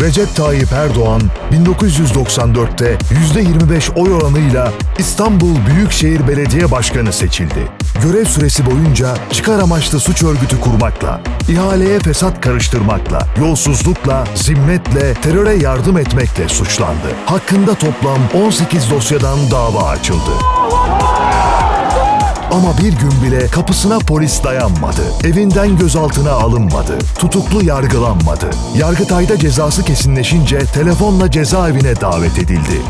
Recep Tayyip Erdoğan 1994'te %25 oy oranıyla İstanbul Büyükşehir Belediye Başkanı seçildi. Görev süresi boyunca çıkar amaçlı suç örgütü kurmakla, ihaleye fesat karıştırmakla, yolsuzlukla, zimmetle, teröre yardım etmekle suçlandı. Hakkında toplam 18 dosyadan dava açıldı. Ama bir gün bile kapısına polis dayanmadı. Evinden gözaltına alınmadı. Tutuklu yargılanmadı. Yargıtay'da cezası kesinleşince telefonla cezaevine davet edildi.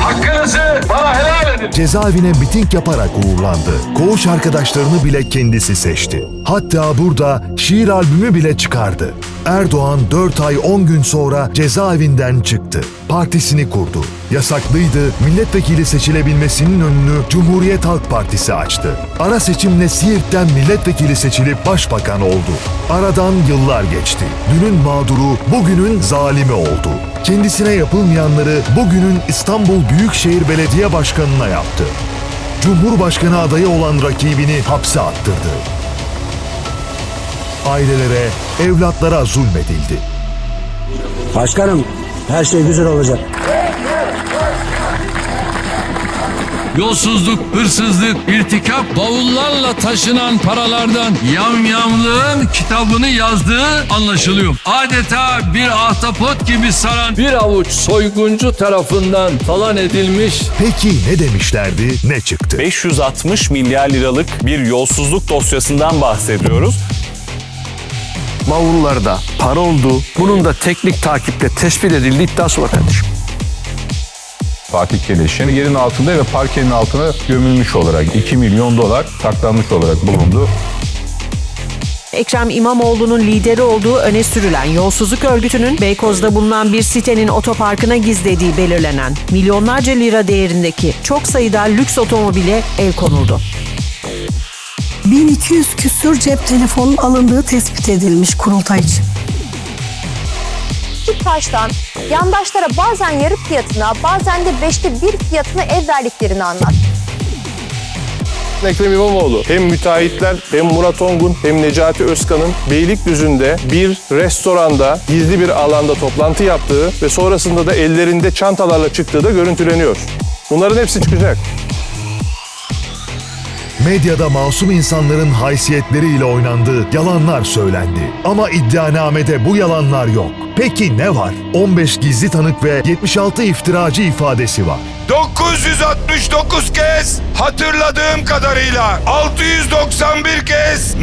Hakkınızı bana helal edin. Cezaevine miting yaparak uğurlandı. Koğuş arkadaşlarını bile kendisi seçti. Hatta burada şiir albümü bile çıkardı. Erdoğan 4 ay 10 gün sonra cezaevinden çıktı. Partisini kurdu. Yasaklıydı, milletvekili seçilebilmesinin önünü Cumhuriyet Halk Partisi açtı. Ara seçimle Siirt'ten milletvekili seçilip başbakan oldu. Aradan yıllar geçti. Dünün mağduru bugünün zalimi oldu. Kendisine yapılmayanları bugünün İstanbul Büyükşehir Belediye Başkanı'na yaptı. Cumhurbaşkanı adayı olan rakibini hapse attırdı. Ailelere, evlatlara zulmedildi. Başkanım her şey güzel olacak. Yolsuzluk, hırsızlık, irtikap, bavullarla taşınan paralardan yamyamlığın kitabını yazdığı anlaşılıyor. Adeta bir ahtapot gibi saran bir avuç soyguncu tarafından talan edilmiş Peki ne demişlerdi, ne çıktı? 560 milyar liralık bir yolsuzluk dosyasından bahsediyoruz. Bavullarda para olduğu, bunun da teknik takiple tespit edildiği iddiası var kardeşim. Fatih Keleş'in yerin altında ve parkenin altına gömülmüş olarak 2 milyon dolar saklanmış olarak bulundu. Ekrem İmamoğlu'nun lideri olduğu öne sürülen yolsuzluk örgütünün Beykoz'da bulunan bir sitenin otoparkına gizlediği belirlenen milyonlarca lira değerindeki çok sayıda lüks otomobile el konuldu. 1200 küsür cep telefonun alındığı tespit edilmiş kurultay için. Bu taştan yandaşlara bazen yarı fiyatına bazen de beşte bir fiyatına ev verdiklerini anlat. Ekrem İmamoğlu hem müteahhitler hem Murat Ongun hem Necati Özkan'ın Beylikdüzü'nde bir restoranda gizli bir alanda toplantı yaptığı ve sonrasında da ellerinde çantalarla çıktığı da görüntüleniyor. Bunların hepsi çıkacak. Medyada masum insanların haysiyetleriyle oynandığı yalanlar söylendi. Ama iddianamede bu yalanlar yok. Peki ne var? 15 gizli tanık ve 76 iftiracı ifadesi var. 969 kez hatırladığım kadarıyla 691 kez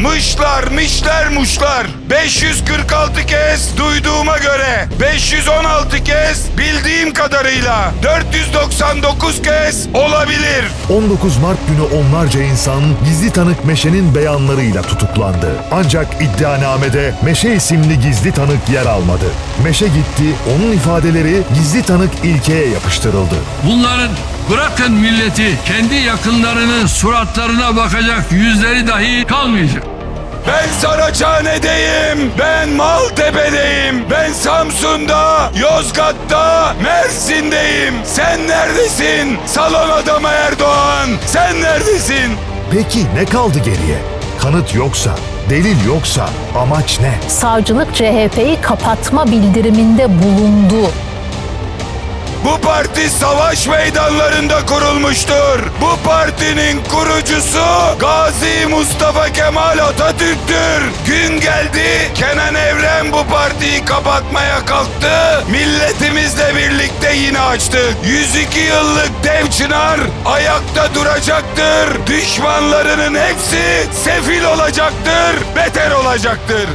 mışlar mişler muşlar 546 kez duyduğuma göre 516 kez bildiğim kadarıyla 499 kez olabilir 19 Mart günü onlarca insan gizli tanık Meşe'nin beyanlarıyla tutuklandı. Ancak iddianamede Meşe isimli gizli tanık yer almadı. Meşe gitti, onun ifadeleri gizli tanık ilkeye yapıştırıldı. Bunların bırakın milleti kendi yakınlarının suratlarına bakacak yüzleri dahi kalmayacak. Ben Saraçhane'deyim, ben Maltepe'deyim, ben Samsun'da, Yozgat'ta, Mersin'deyim. Sen neredesin? Salon adamı Erdoğan, sen neredesin? Peki ne kaldı geriye? Kanıt yoksa, delil yoksa amaç ne? Savcılık CHP'yi kapatma bildiriminde bulundu. Bu parti savaş meydanlarında kurulmuştur. Bu partinin kurucusu Gazi Mustafa Kemal Atatürk'tür. Gün geldi Kenan Evren bu partiyi kapatmaya kalktı. Milletimizle birlikte yine açtık. 102 yıllık dev çınar ayakta duracaktır. Düşmanlarının hepsi sefil olacaktır, beter olacaktır.